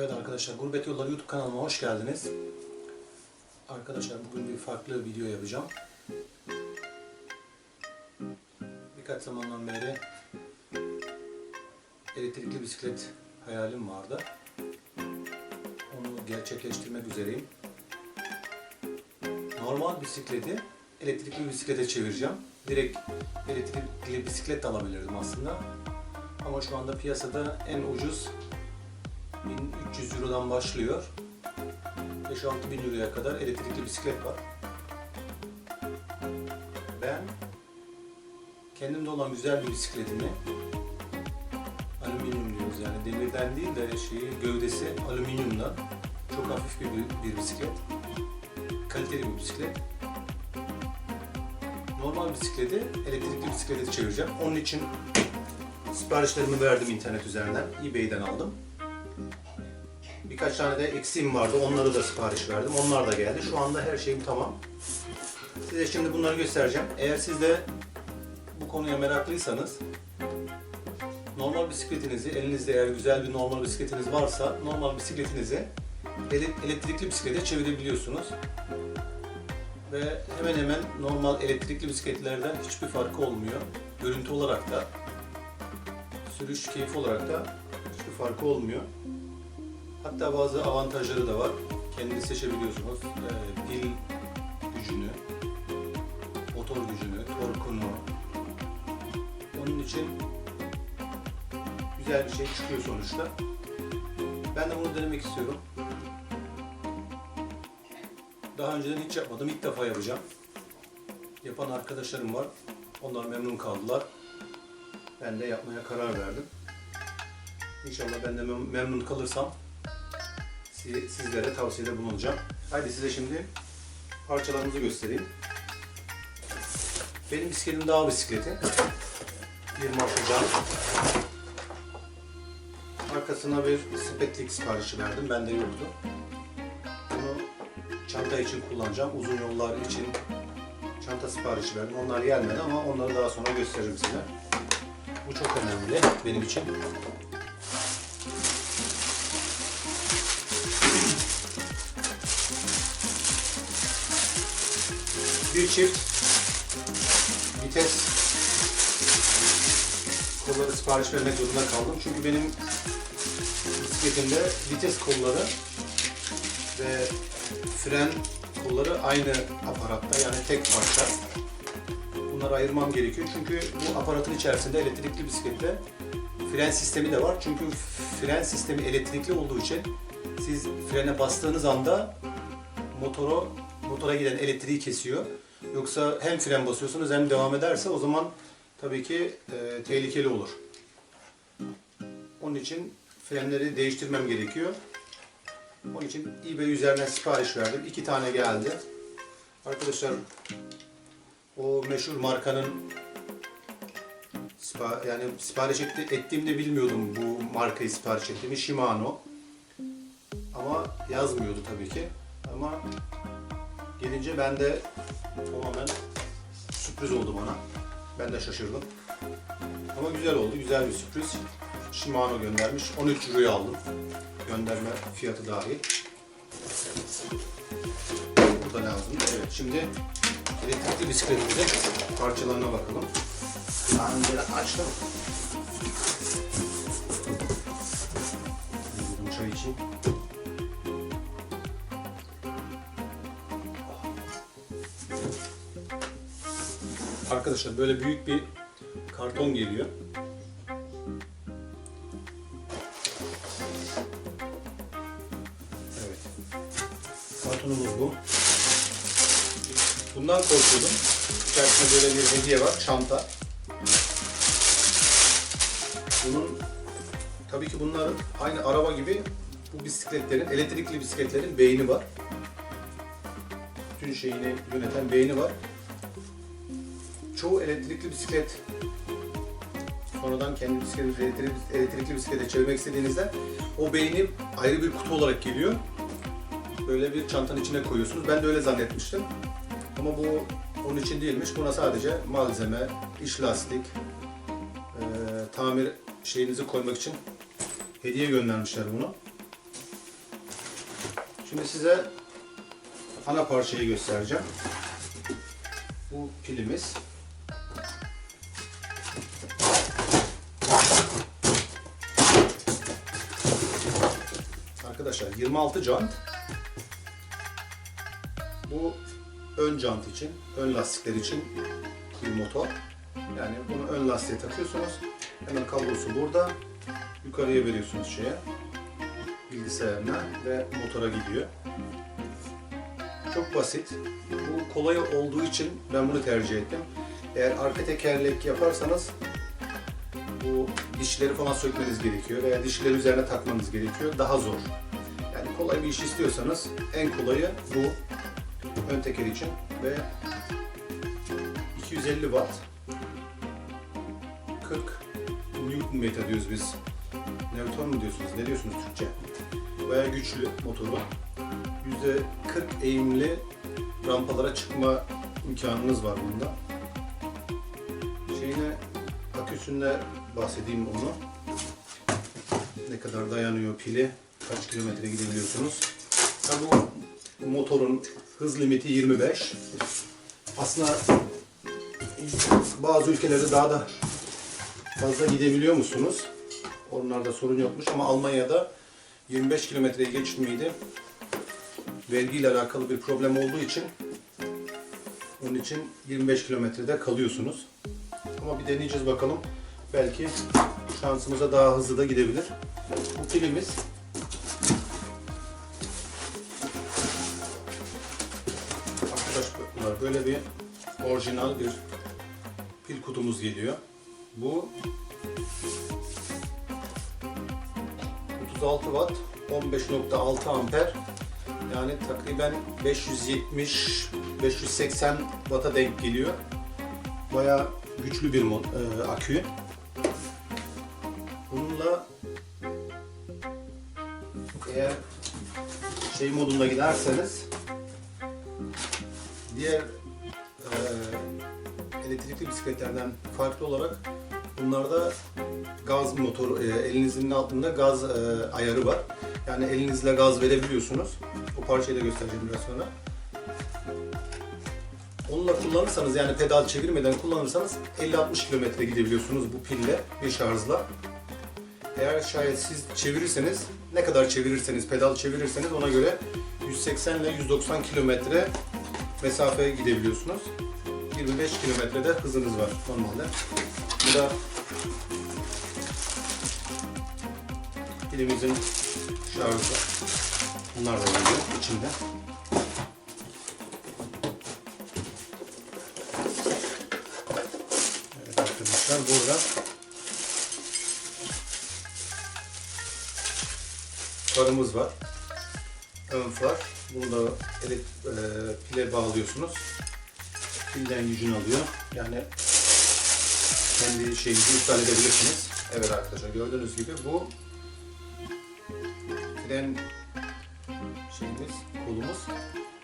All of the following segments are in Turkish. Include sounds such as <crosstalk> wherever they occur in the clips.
Evet arkadaşlar Gurbet Yolları YouTube kanalıma hoş geldiniz. Arkadaşlar bugün bir farklı video yapacağım. Birkaç zamandan beri elektrikli bisiklet hayalim vardı. Onu gerçekleştirmek üzereyim. Normal bisikleti elektrikli bisiklete çevireceğim. Direkt elektrikli bisiklet alabilirdim aslında. Ama şu anda piyasada en ucuz 1300 Euro'dan başlıyor. 5-6 bin Euro'ya kadar elektrikli bisiklet var. Ben kendimde olan güzel bir bisikletimi alüminyum diyoruz yani demirden değil de şeyi gövdesi alüminyumdan çok hafif bir, bir bisiklet. Kaliteli bir bisiklet. Normal bisikleti elektrikli bisiklete çevireceğim. Onun için siparişlerimi verdim internet üzerinden. eBay'den aldım. Birkaç tane de eksiğim vardı. Onları da sipariş verdim. Onlar da geldi. Şu anda her şeyim tamam. Size şimdi bunları göstereceğim. Eğer siz de bu konuya meraklıysanız normal bisikletinizi, elinizde eğer güzel bir normal bisikletiniz varsa normal bisikletinizi ele- elektrikli bisiklete çevirebiliyorsunuz. Ve hemen hemen normal elektrikli bisikletlerden hiçbir farkı olmuyor. Görüntü olarak da, sürüş keyfi olarak da hiçbir farkı olmuyor. Hatta bazı avantajları da var. Kendiniz seçebiliyorsunuz. Ee, pil gücünü, motor gücünü, torkunu. Onun için güzel bir şey çıkıyor sonuçta. Ben de bunu denemek istiyorum. Daha önceden hiç yapmadım. İlk defa yapacağım. Yapan arkadaşlarım var. Onlar memnun kaldılar. Ben de yapmaya karar verdim. İnşallah ben de mem- memnun kalırsam si- sizlere tavsiyede bulunacağım. Haydi size şimdi parçalarımızı göstereyim. Benim bisikletim dağ bisikleti. Bir marka. Arkasına bir sepetlik siparişi verdim. Bende yoktu. Bunu çanta için kullanacağım. Uzun yollar için çanta siparişi verdim. Onlar gelmedi ama onları daha sonra gösteririm size. Bu çok önemli benim için. Bir çift vites kolları sipariş vermek zorunda kaldım. Çünkü benim bisikletimde vites kolları ve fren kolları aynı aparatta yani tek parça. Bunları ayırmam gerekiyor. Çünkü bu aparatın içerisinde elektrikli bisiklette fren sistemi de var. Çünkü fren sistemi elektrikli olduğu için siz frene bastığınız anda motoru motora giden elektriği kesiyor. Yoksa hem fren basıyorsunuz hem devam ederse o zaman tabii ki e, tehlikeli olur. Onun için frenleri değiştirmem gerekiyor. Onun için eBay üzerinden sipariş verdim. İki tane geldi. Arkadaşlar o meşhur markanın yani sipariş etti, ettiğimde bilmiyordum bu markayı sipariş ettiğimi. Shimano. Ama yazmıyordu tabii ki. Ama gelince ben de tamamen sürpriz oldu bana. Ben de şaşırdım. Ama güzel oldu, güzel bir sürpriz. Shimano göndermiş. 13 euroya aldım. Gönderme fiyatı dahil. Burada lazım. Evet, şimdi elektrikli bisikletimizin parçalarına bakalım. Daha önce açtım. Çay içeyim. Arkadaşlar böyle büyük bir karton geliyor. Evet. Kartonumuz bu. Bundan korkuyordum. İçerisinde böyle bir hediye var, çanta. Bunun tabii ki bunlar aynı araba gibi bu bisikletlerin, elektrikli bisikletlerin beyni var. Bütün şeyini yöneten beyni var çoğu elektrikli bisiklet sonradan kendi bisikletinizi elektrikli, elektrikli bisiklete çevirmek istediğinizde o beyni ayrı bir kutu olarak geliyor. Böyle bir çantanın içine koyuyorsunuz. Ben de öyle zannetmiştim. Ama bu onun için değilmiş. Buna sadece malzeme, iş lastik, eee, tamir şeyinizi koymak için hediye göndermişler bunu. Şimdi size ana parçayı göstereceğim. Bu pilimiz. Arkadaşlar 26 jant. Bu ön jant için, ön lastikler için bir motor. Yani bunu ön lastiğe takıyorsunuz. Hemen kablosu burada. Yukarıya veriyorsunuz şeye. Bilgisayarına ve motora gidiyor. Çok basit. Bu kolay olduğu için ben bunu tercih ettim. Eğer arka tekerlek yaparsanız bu dişleri falan sökmeniz gerekiyor veya dişleri üzerine takmanız gerekiyor. Daha zor. Kolay bir iş istiyorsanız en kolayı bu ön teker için ve 250 watt 40 Newton metre diyoruz biz. Newton mu diyorsunuz? Ne diyorsunuz Türkçe? Bayağı güçlü motoru. %40 eğimli rampalara çıkma imkanınız var bunda. Şeyine aküsünde bahsedeyim onu. Ne kadar dayanıyor pili, kaç kilometre gidebiliyorsunuz. Tabi bu motorun hız limiti 25. Aslında bazı ülkelerde daha da fazla gidebiliyor musunuz? Onlarda sorun yokmuş ama Almanya'da 25 kilometreyi geçmeydi. Vergiyle alakalı bir problem olduğu için onun için 25 kilometrede kalıyorsunuz. Ama bir deneyeceğiz bakalım. Belki şansımıza daha hızlı da gidebilir. Bu pilimiz Arkadaşlar böyle bir orijinal bir pil kutumuz geliyor. Bu 36 watt 15.6 amper yani takriben 570 580 watt'a denk geliyor. Bayağı güçlü bir e, akü. Bununla eğer şey modunda giderseniz diğer e, elektrikli bisikletlerden farklı olarak bunlarda gaz motoru, e, elinizin altında gaz e, ayarı var. Yani elinizle gaz verebiliyorsunuz. O parçayı da göstereceğim biraz sonra. Onunla kullanırsanız yani pedal çevirmeden kullanırsanız 50-60 kilometre gidebiliyorsunuz bu pille bir şarjla. Eğer şayet siz çevirirseniz ne kadar çevirirseniz pedal çevirirseniz ona göre 180 ile 190 kilometre mesafeye gidebiliyorsunuz. 25 kilometrede hızınız var normalde. Bu da pilimizin şarjı. Bunlar da geliyor içinde. Evet arkadaşlar burada farımız var. Ön far. Bunu da ele, e, pile bağlıyorsunuz. Pilden gücünü alıyor. Yani kendi şeyinizi iptal edebilirsiniz. Evet arkadaşlar gördüğünüz gibi bu fren şeyimiz, kolumuz.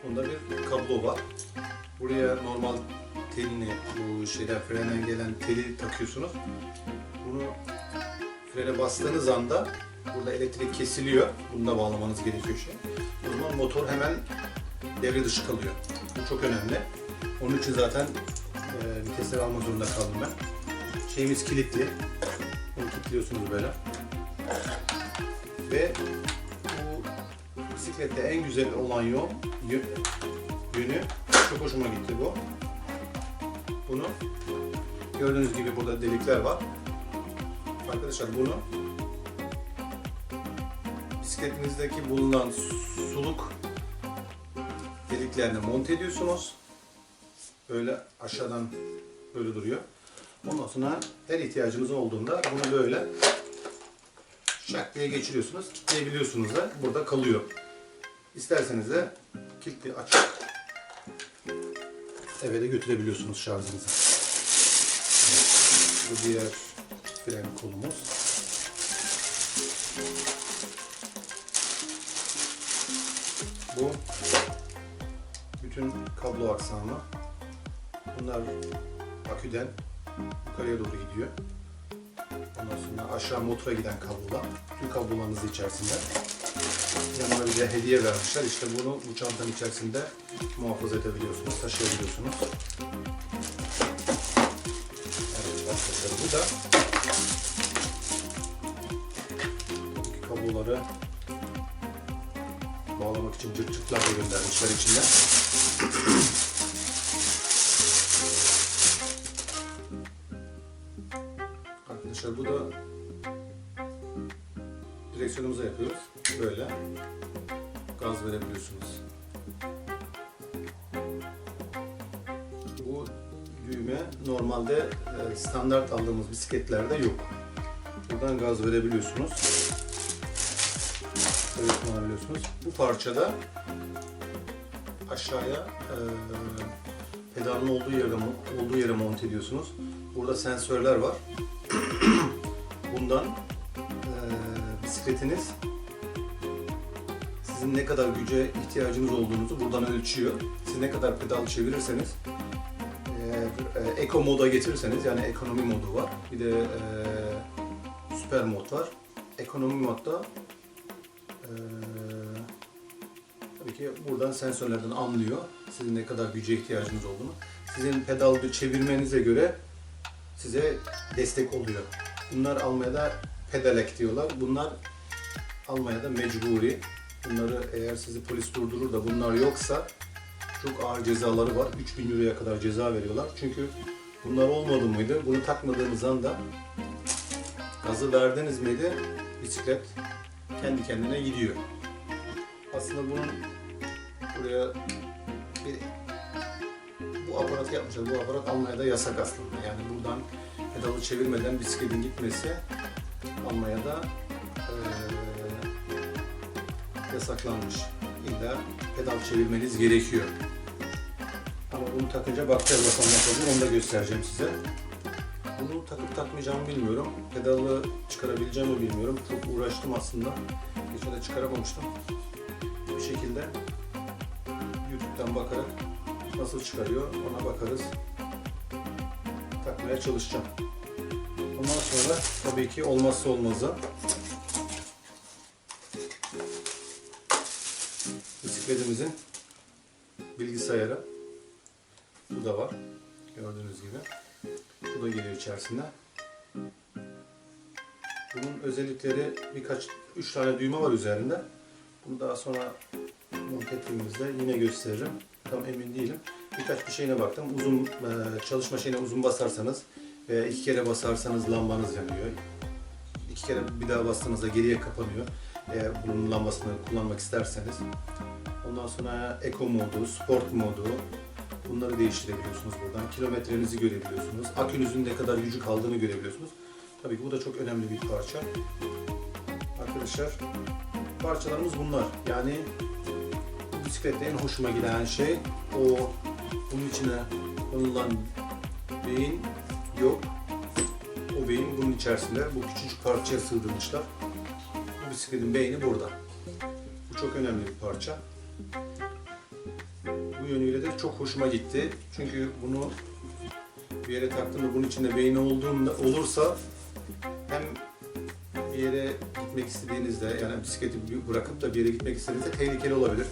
Bunda bir kablo var. Buraya normal telini, bu şeyden frenden gelen teli takıyorsunuz. Bunu frene bastığınız anda burada elektrik kesiliyor. Bunu da bağlamanız gerekiyor şey. O zaman motor hemen devre dışı kalıyor. Bu çok önemli. Onun için zaten e, vitesleri alma zorunda kaldım ben. Şeyimiz kilitli. Bunu kilitliyorsunuz böyle. Ve bu bisiklette en güzel olan yol, yö- yönü çok hoşuma gitti bu. Bunu gördüğünüz gibi burada delikler var. Arkadaşlar bunu bisikletinizdeki bulunan suluk deliklerine monte ediyorsunuz. Böyle aşağıdan böyle duruyor. Ondan sonra her ihtiyacınız olduğunda bunu böyle şak diye geçiriyorsunuz. Kilitleyebiliyorsunuz da burada kalıyor. İsterseniz de kilitli açık eve de götürebiliyorsunuz şarjınızı. Bu diğer fren kolumuz. Kablo aksamı. Bunlar aküden yukarıya doğru gidiyor. Ondan sonra aşağı motora giden kablolar. Tüm kablolarınız içerisinde. Yanına bir de hediye vermişler. İşte bunu bu çantanın içerisinde muhafaza edebiliyorsunuz, taşıyabiliyorsunuz. Evet arkadaşlar bu da kabloları bağlamak için cırt cırtlar da göndermişler içinden. Arkadaşlar bu da direksiyonumuza yapıyoruz. Böyle gaz verebiliyorsunuz. Bu düğme normalde e, standart aldığımız bisikletlerde yok. Buradan gaz verebiliyorsunuz. Böyle kullanabiliyorsunuz. Bu parçada aşağıya e, pedalın olduğu yere olduğu yere monte ediyorsunuz. Burada sensörler var. <clears throat> Bundan e, bisikletiniz sizin ne kadar güce ihtiyacınız olduğunuzu buradan ölçüyor. Siz ne kadar pedal çevirirseniz e, Eco moda getirirseniz yani ekonomi modu var. Bir de e, süper mod var. Ekonomi modda e, tabii ki buradan sensörlerden anlıyor sizin ne kadar güce ihtiyacınız olduğunu. Sizin pedalı çevirmenize göre size destek oluyor. Bunlar Almanya'da pedalek diyorlar. Bunlar Almanya'da mecburi. Bunları eğer sizi polis durdurur da bunlar yoksa çok ağır cezaları var. 3000 euroya kadar ceza veriyorlar. Çünkü bunlar olmadı mıydı? Bunu takmadığınız anda gazı verdiniz miydi bisiklet kendi kendine gidiyor. Aslında bunun buraya bir bu aparatı yapmışlar. Bu aparat Almanya'da yasak aslında. Yani buradan pedalı çevirmeden bisikletin gitmesi Almanya'da eee, yasaklanmış. İlla pedal çevirmeniz gerekiyor. Ama bunu takınca bakacağız bakalım nasıl. Onu da göstereceğim size. Bunu takıp takmayacağımı bilmiyorum. Pedalı çıkarabileceğimi bilmiyorum. Çok uğraştım aslında. Geçen de çıkaramamıştım. Bakarak nasıl çıkarıyor ona bakarız. Takmaya çalışacağım. Ondan sonra tabii ki olmazsa olmazı bisikletimizin bilgisayarı. Bu da var. Gördüğünüz gibi. Bu da geliyor içerisinde. Bunun özellikleri birkaç, üç tane düğme var üzerinde. Bunu daha sonra ettiğimizde yine gösteririm. Tam emin değilim. Birkaç bir şeyine baktım. Uzun e, çalışma şeyine uzun basarsanız veya iki kere basarsanız lambanız yanıyor. İki kere bir daha bastığınızda geriye kapanıyor. Eğer bunun lambasını kullanmak isterseniz. Ondan sonra Eco modu, Sport modu, bunları değiştirebiliyorsunuz buradan. Kilometrenizi görebiliyorsunuz. Akünüzün ne kadar gücü kaldığını görebiliyorsunuz. Tabii ki bu da çok önemli bir parça. Arkadaşlar parçalarımız bunlar. Yani bisiklette en hoşuma giden şey o bunun içine konulan beyin yok. O beyin bunun içerisinde. Bu küçücük parçaya sığdırmışlar. Bu bisikletin beyni burada. Bu çok önemli bir parça. Bu yönüyle de çok hoşuma gitti. Çünkü bunu bir yere taktığımda bunun içinde beyni olduğunda olursa hem bir yere gitmek istediğinizde yani bisikleti bırakıp da bir yere gitmek istediğinizde tehlikeli olabilir.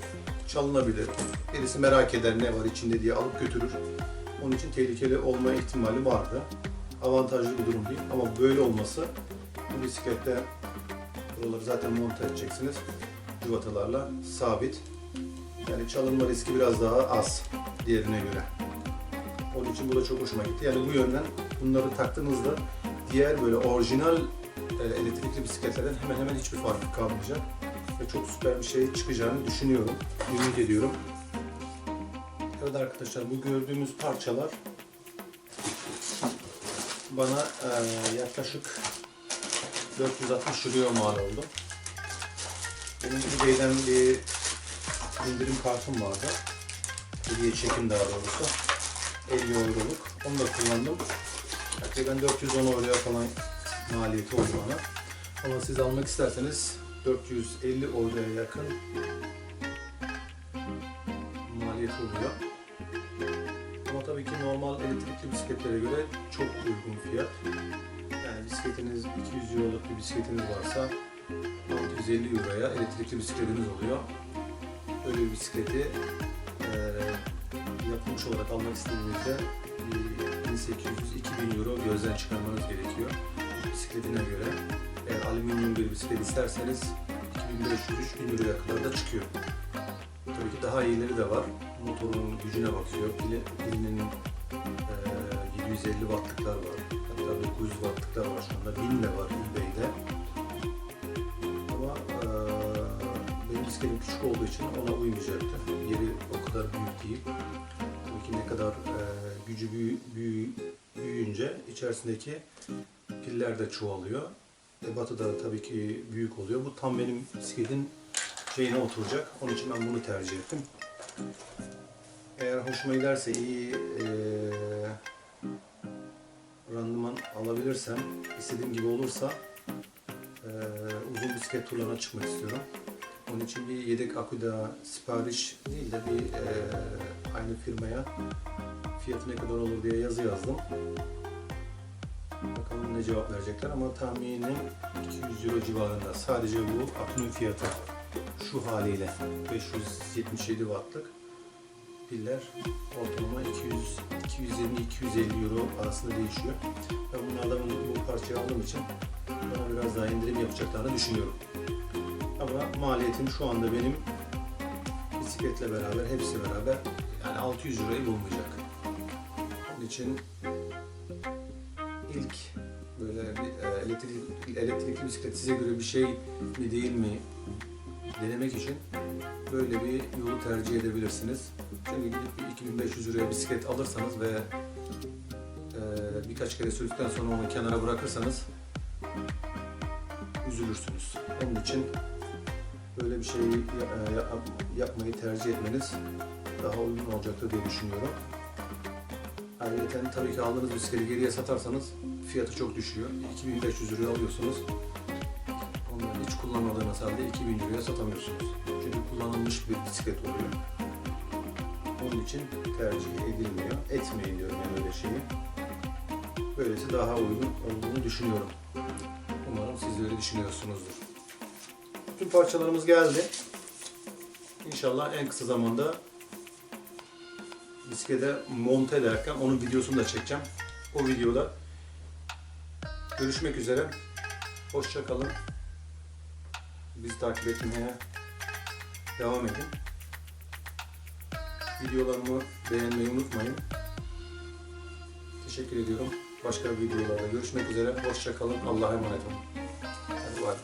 Çalınabilir. Birisi merak eder ne var içinde diye alıp götürür. Onun için tehlikeli olma ihtimali vardı. Avantajlı bir durum değil ama böyle olması bu bisiklette buraları zaten monte edeceksiniz. Cıvatalarla sabit. Yani çalınma riski biraz daha az diğerine göre. Onun için bu da çok hoşuma gitti. Yani bu yönden bunları taktığınızda diğer böyle orijinal e, elektrikli bisikletlerden hemen hemen hiçbir farkı kalmayacak. Ve çok süper bir şey çıkacağını düşünüyorum. Ümit ediyorum. Evet arkadaşlar bu gördüğümüz parçalar bana e, yaklaşık 460 euro mal oldu. Benim eBay'den bir indirim kartım vardı. Hediye çekim daha doğrusu. 50 euroluk. Onu da kullandım. Takriben 410 euroya falan maliyeti oldu bana. Ama siz almak isterseniz 450 euroya yakın oluyor. Ama tabii ki normal elektrikli bisikletlere göre çok uygun fiyat. Yani bisikletiniz 200 euroluk bir bisikletiniz varsa 600 1250 euroya elektrikli bisikletiniz oluyor. Öyle bir bisikleti eee yapılmış olarak almak istediğinizde bir 1800-2000 euro gözden çıkarmanız gerekiyor. Bisikletine göre. Eğer alüminyum bir bisiklet isterseniz 2500-3000 euroya kadar da çıkıyor. Tabii ki daha iyileri de var. Motorun gücüne bakıyor. Pili, pilinin eee 750 wattlıklar var. Hatta 900 wattlıklar var şu anda. 1000 de var eBay'de. Ama eee benim bisikletim küçük olduğu için ona uymayacaktı. Yeri o kadar büyük değil. Tabii ki ne kadar eee, gücü büyü, büyü- büyüyünce içerisindeki piller de çoğalıyor. Ebatı da tabii ki büyük oluyor. Bu tam benim bisikletin şeyine oturacak. Onun için ben bunu tercih ettim. Eğer hoşuma giderse iyi eee randıman alabilirsem, istediğim gibi olursa eee, uzun bisiklet turlarına çıkmak istiyorum. Onun için bir yedek akü daha sipariş değil de bir eee, aynı firmaya fiyatı ne kadar olur diye yazı yazdım. Bakalım ne cevap verecekler ama tahminim 200 euro civarında. Sadece bu akünün fiyatı şu haliyle 577 wattlık piller ortalama 200 220-250 euro arasında değişiyor. Ben bunlardan bu, bu parçayı aldığım için bana biraz daha indirim yapacaklarını düşünüyorum. Ama maliyetim şu anda benim bisikletle beraber, hepsi beraber yani 600 lirayı bulmayacak. Onun için ilk böyle bir elektrikli, elektrikli bisiklet size göre bir şey mi değil mi denemek için böyle bir yolu tercih edebilirsiniz. Çünkü gidip bir 2500 liraya bisiklet alırsanız ve e, birkaç kere sürdükten sonra onu kenara bırakırsanız üzülürsünüz. Onun için böyle bir şey ya- yap- yapmayı tercih etmeniz daha uygun olacaktır diye düşünüyorum. Ayrıca tabii ki aldığınız bisikleti geriye satarsanız fiyatı çok düşüyor. 2500 liraya alıyorsunuz. Kullanmadığınız halde 2000 liraya satamıyorsunuz. Çünkü kullanılmış bir bisiklet oluyor. Onun için tercih edilmiyor. Etmeyin diyorum yani öyle şeyi. Böylesi daha uygun olduğunu düşünüyorum. Umarım siz de öyle düşünüyorsunuzdur. Bütün parçalarımız geldi. İnşallah en kısa zamanda bisiklete monte ederken onun videosunu da çekeceğim. O videoda görüşmek üzere. Hoşça kalın. Bizi takip etmeye devam edin. Videolarımı beğenmeyi unutmayın. Teşekkür ediyorum. Başka videolarda görüşmek üzere. Hoşça kalın. Allah'a emanet olun. Hadi bay.